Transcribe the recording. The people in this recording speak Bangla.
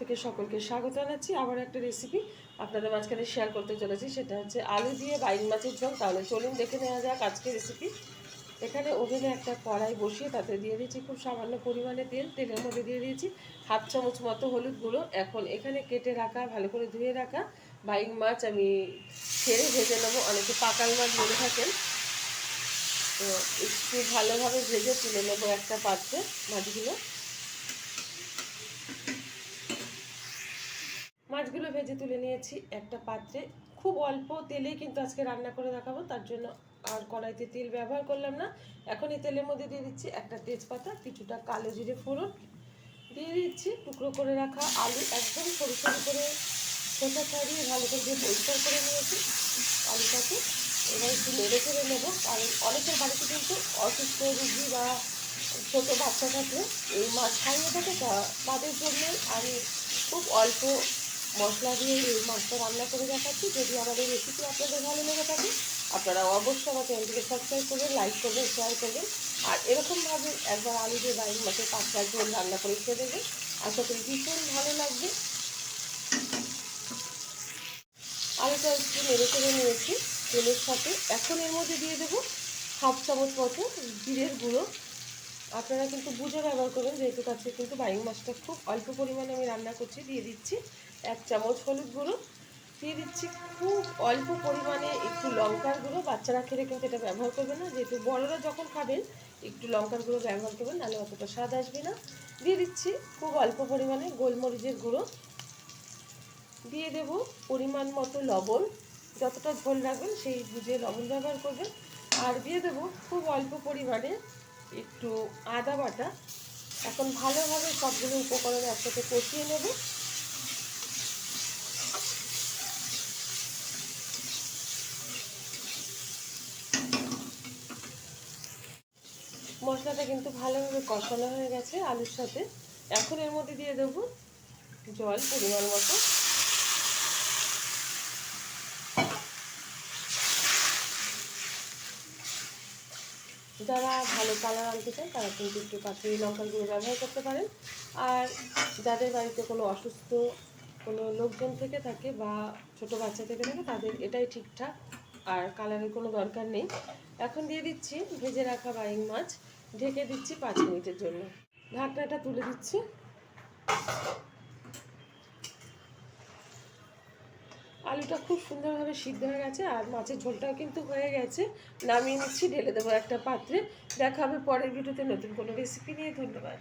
থেকে সকলকে স্বাগত জানাচ্ছি। আবার একটা রেসিপি আপনাদের মাঝখানে শেয়ার করতে চলেছি, সেটা হচ্ছে আলু দিয়ে বাইন মাছের ঝোল। তাহলে চলুন দেখে নেওয়া যাক আজকের রেসিপি এখানে ওভেনে একটা কড়াই বসিয়ে তাতে দিয়ে দিয়েছি খুব সামান্য পরিমাণে তেল। তেলের মধ্যে দিয়ে দিয়েছি হাফ চামচ মতো হলুদ গুঁড়ো। এখন এখানে কেটে রাখা, ভালো করে ধুয়ে রাখা বাইং মাছ আমি ছেড়ে ভেজে নেব। অনেকে পাকাল মাছ বলে থাকেন। তো একটু ভালোভাবে ভেজে তুলে নেব একটা পাত্রে মাছগুলো। মাছগুলো ভেজে তুলে নিয়েছি একটা পাত্রে। খুব অল্প তেলেই কিন্তু আজকে রান্না করে দেখাবো, তার জন্য আর কড়াইতে তেল ব্যবহার করলাম না। এখন এই তেলের মধ্যে দিয়ে দিচ্ছি একটা তেজপাতা, কিছুটা কালো জিরে ফোড়ন। দিয়ে দিচ্ছি টুকরো করে রাখা আলু, একদম সরু সরু করে খোসা ছাড়িয়ে ভালো করে দিয়ে পরিষ্কার করে নিয়েছি আলুটাকে। এবার একটু নেড়ে চেড়ে নেব, কারণ অনেকের বাড়িতে কিন্তু অসুস্থ রুগী বা ছোটো বাচ্চা থাকলে এই মাছ খাইয়ে থাকে তাদের জন্য আমি খুব অল্প মশলা দিয়ে এই মাছটা রান্না করে দেখাচ্ছি। যদি আমাদের রেসিপি আপনাদের ভালো লেগে থাকে, আপনারা অবশ্যই আমার চ্যানেলটিকে সাবস্ক্রাইব করবেন লাইক করবেন শেয়ার করবেন। আর এরকমভাবে একবার আলু দিয়ে বাইরে মাছের পাঁচটা ঝোল রান্না করে খেয়ে দেবেন আশা করি ভীষণ ভালো লাগবে। আলুটা একটু নেড়ে করে নিয়েছি, তেলের সাথে। এখন এর মধ্যে দিয়ে দেবো হাফ চামচ মতো জিরের গুঁড়ো। আপনারা কিন্তু বুঝে ব্যবহার করবেন, যেহেতু কাছে কিন্তু বাইং মাছটা খুব অল্প পরিমাণে আমি রান্না করছি, দিয়ে দিচ্ছি এক চামচ হলুদ গুঁড়ো, দিয়ে দিচ্ছি খুব অল্প পরিমাণে একটু লঙ্কার গুঁড়ো। বাচ্চারা খেলে কিন্তু এটা ব্যবহার করবে না, যেহেতু বড়রা যখন খাবেন, একটু লঙ্কার গুঁড়ো ব্যবহার করবেন, নাহলে অতটা স্বাদ আসবে না। দিয়ে দিচ্ছি খুব অল্প পরিমাণে গোলমরিচের গুঁড়ো। দিয়ে দেব পরিমাণ মতো লবণ, যতটা ঝোল রাখবেন সেই বুঝে লবণ ব্যবহার করবেন। আর দিয়ে দেব খুব অল্প পরিমাণে একটু আদা বাটা। এখন ভালোভাবে সবগুলো উপকরণ একসাথে কষিয়ে নেব। মশলাটা কিন্তু ভালোভাবে কষানো হয়ে গেছে আলুর সাথে। এখন এর মধ্যে দিয়ে দেবো জল, পরিমাণ মতো। যারা ভালো কালার আনতে চান তারা কিন্তু একটু লঙ্কার গুঁড়ো ব্যবহার করতে পারেন। আর যাদের বাড়িতে কোনো অসুস্থ কোনো লোকজন থেকে থাকে বা ছোট বাচ্চা থেকে থাকে, তাদের এটাই ঠিকঠাক। আর কালারের কোনো দরকার নেই। এখন দিয়ে দিচ্ছি ভেজে রাখা বাইং মাছ। ঢেকে দিচ্ছি পাঁচ মিনিটের জন্য। ঢাকনাটা তুলে দিচ্ছি। আলুটা খুব সুন্দরভাবে সিদ্ধ হয়ে গেছে আর মাছের ঝোলটাও কিন্তু হয়ে গেছে। নামিয়ে নিচ্ছি, ঢেলে দেবো একটা পাত্রে। দেখা হবে পরের ভিডিওতে নতুন কোনো রেসিপি নিয়ে। ধন্যবাদ।